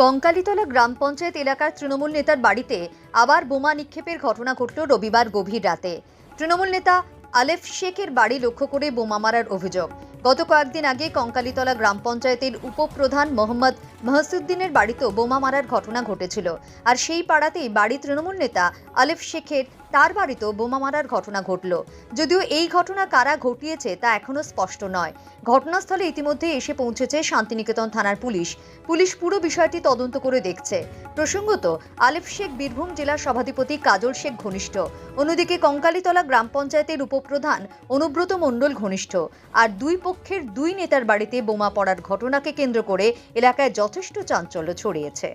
কঙ্কালীতলা গ্রাম পঞ্চায়েত এলাকার তৃণমূল নেতার বাড়িতে আবার বোমা নিক্ষেপের ঘটনা ঘটল রবিবার গভীর রাতে। তৃণমূল নেতা আলেফ শেখের বাড়ি লক্ষ্য করে বোমা মারার অভিযোগ। গত কয়েকদিন আগে কঙ্কালীতলা গ্রাম পঞ্চায়েতের উপপ্রধান মোহাম্মদ মহসুদ্দিনের বাড়িতেও বোমা মারার ঘটনা ঘটেছিল। আর সেই পাড়াতেই বাড়ি তৃণমূল নেতা আলেফ শেখের তার বাড়িতেও বোমা মারার ঘটনা ঘটল। যদিও এই ঘটনা কারা ঘটিয়েছে তা এখনও স্পষ্ট নয়। ঘটনাস্থলে ইতিমধ্যে এসে পৌঁছেছে শান্তিনিকেতন থানার পুলিশ। পুলিশ পুরো বিষয়টি তদন্ত করে দেখছে। প্রসঙ্গত, আলেফ শেখ বীরভূম জেলার সভাধিপতি কাজল শেখ ঘনিষ্ঠ। অন্যদিকে কঙ্কালীতলা গ্রাম পঞ্চায়েতের উপপ্রধান অনুব্রত মণ্ডল ঘনিষ্ঠ। আর দুই পক্ষের দুই নেতার বাড়িতে বোমা পড়ার ঘটনাকে কেন্দ্র করে এলাকায় যথেষ্ট চাঞ্চল্য ছড়িয়েছে।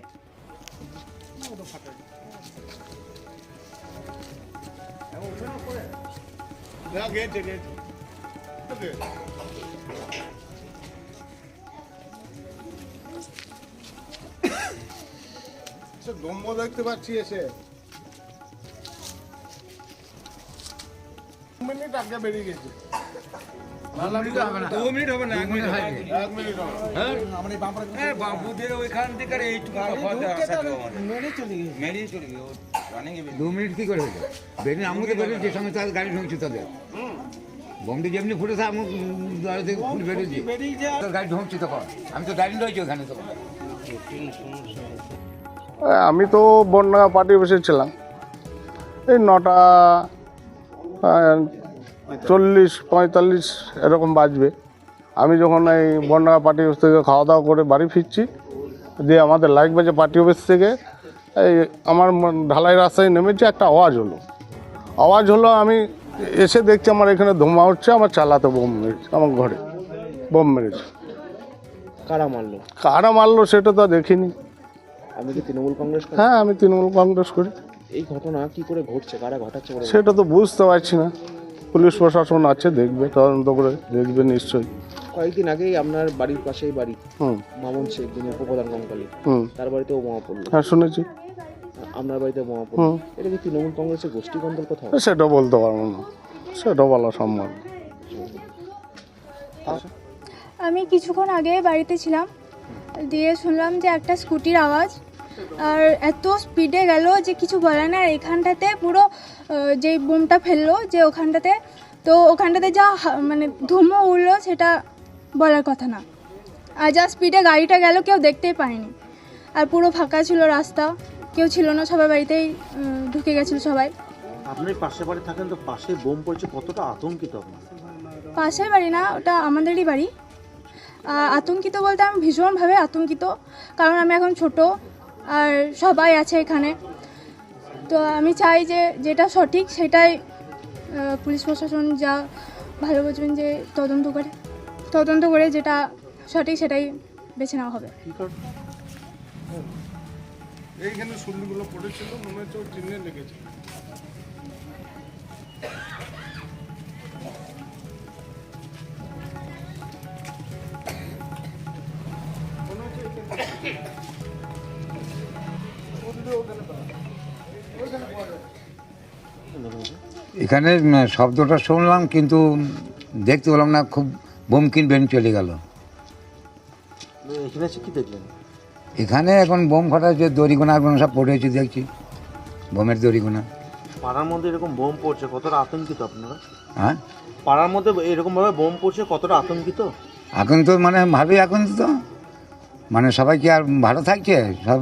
Okay. সে গম্য দেখতে পাচ্ছি এসে দু মিনিট কি করে হয়েছে? বেরিয়ে আমি তো বেরিয়েছি সঙ্গে তাদের গাড়ি ঢুকছি তাদের বমটি যেমনি ফুটেছে আমি দাঁড়িয়ে থেকে ফুল বেরিয়েছি। তোর গাড়ি ঢুকছি তখন। আমি তো দাঁড়িয়ে রয়েছি ওখানে তখন। আমি তো বন্যা পার্টি বসেছিলাম এই নটা চল্লিশ পঁয়তাল্লিশ এরকম বাজবে। আমি যখন এই বন্যা পার্টি অফিস থেকে খাওয়া দাওয়া করে বাড়ি ফিরছি দিয়ে আমাদের লাইক বাজে পার্টি অফিস থেকে এই আমার ঢালাই রাস্তায় নেমেছে একটা আওয়াজ হলো। আওয়াজ হলো আমি এসে দেখছি আমার এখানে ধোঁয়া উঠছে আমার চালাতে বোম মেরেছে আমার ঘরে বোম মেরেছে। কারা মারলো? কারা মারলো সেটা তো দেখিনি। আপনি কি তৃণমূল কংগ্রেস হ্যাঁ আমি তৃণমূল কংগ্রেস করি। এই ঘটনা কি করে ঘটছে? কারা ঘটাচ্ছে সেটা তো বুঝতে পারছি না। পুলিশ প্রশাসন আছে দেখবে তদন্ত করে দেখবে নিশ্চয়ই। কয়েকদিন আগেই আপনার বাড়ির পাশেই বাড়ি হুম। মামুন শেখ যিনি উপপ্রধান কঙ্কালী হুম। তার বাড়িতেও বোমা পড়ল। হ্যাঁ শুনেছি। আপনার বাড়িতে বোমা পড়ল। এটা কি তৃণমূল কংগ্রেসের গোষ্ঠী কন্দল কোথাও সেটা বলতে পারব না। সেটা বলা সম্ভব না। আমি কিছুক্ষণ আগে বাড়িতে ছিলাম। দিয়ে শুনলাম যে একটা স্কুটির আওয়াজ। আর এত স্পিডে গেল যে কিছু বলে না আর এখানটাতে পুরো আহ, যে বোমটা ফেলল যে ওখানটাতে তো ওখানটাতে যা মানে ধুমো উড়লো সেটা বলার কথা না। আর যা স্পিডে গাড়িটা গেল কেউ দেখতেই পায়নি। আর পুরো ফাঁকা ছিল রাস্তা কেউ ছিল না সবাই বাড়িতেই ঢুকে গেছিল সবাই। আপনি পাশে বাড়ি থাকেন তো পাশে বোম পড়ছে কতটা আতঙ্কিত আপনার? পাশের বাড়ি না ওটা আমাদেরই বাড়ি। আতঙ্কিত বলতে আমি ভীষণভাবে আতঙ্কিত। কারণ আমি এখন ছোট আর সবাই আছে এখানে। তো আমি চাই যে যেটা সঠিক সেটাই পুলিশ প্রশাসন যা ভালো বুঝবেন যে তদন্ত করে তদন্ত করে যেটা সঠিক সেটাই বেছে নেওয়া হবে। চিহ্নে লেগেছে। এখানে শব্দটা শুনলাম কিন্তু দেখতে পেলাম না খুব বোমকিন বেন চলে গেল। এখানে কি দেখলেন? এখানে এখন বোম ফাটা যে দড়িগোনা সব পড়েছে দেখছি। বোমের দড়িগোনা। পাড়ার মধ্যে এরকম বোম পড়ছে কতটা আতঙ্কিত আপনারা? হ্যাঁ? পাড়ার মধ্যে এরকম ভাবে বোম পড়ছে কতটা আতঙ্কিত? এখন তো মানে ভালোই এখন তো মানে সবাই কি আর ভালো থাকছে? সব